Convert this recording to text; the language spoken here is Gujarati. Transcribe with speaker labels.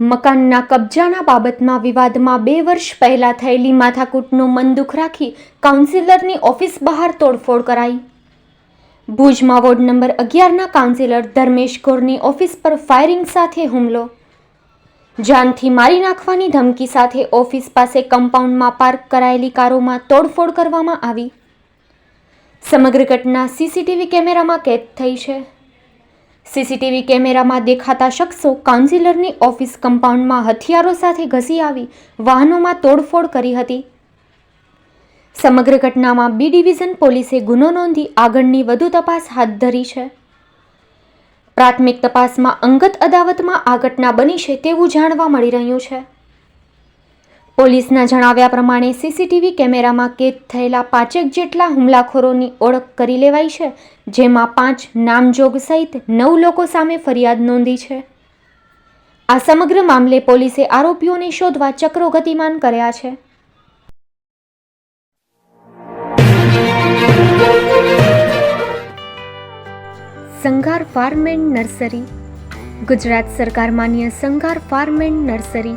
Speaker 1: મકાનના કબજાના બાબતમાં વિવાદમાં બે વર્ષ પહેલા થયેલી માથાકૂટનું મન દુઃખ રાખી કાઉન્સિલરની ઓફિસ બહાર તોડફોડ કરાઈ. ભુજમાં વોર્ડ નંબર અગિયારના કાઉન્સિલર ધર્મેશ ગોરની ઓફિસ પર ફાયરિંગ સાથે હુમલો. જાનથી મારી નાખવાની ધમકી સાથે ઓફિસ પાસે કમ્પાઉન્ડમાં પાર્ક કરાયેલી કારોમાં તોડફોડ કરવામાં આવી. સમગ્ર ઘટના સીસીટીવી કેમેરામાં કેદ થઈ છે. સીસીટીવી કેમેરામાં દેખાતા શખ્સો કાઉન્સિલરની ઓફિસ કમ્પાઉન્ડમાં હથિયારો સાથે ઘસી આવી વાહનોમાં તોડફોડ કરી હતી. સમગ્ર ઘટનામાં બી ડિવિઝન પોલીસે ગુનો નોંધી આગળની વધુ તપાસ હાથ ધરી છે. પ્રાથમિક તપાસમાં અંગત અદાવતમાં આ ઘટના બની છે તેવું જાણવા મળી રહ્યું છે. પોલીસના જણાવ્યા પ્રમાણે સીસીટીવી કેમેરામાં કેદ થયેલા પાંચેક જેટલા હુમલાખોરોની ઓળખ કરી લેવાઈ છે, જેમાં પાંચ નામજોગ સહિત નવ લોકો સામે ફરિયાદ નોંધી છે. આ સમગ્ર મામલે પોલીસે આરોપીઓને શોધવા ચક્રો ગતિમાન કર્યા છે. Sanghar farm and nursery. Gujarat સરકાર માન્ય સંઘાર ફાર્મ એન્ડ નર્સરી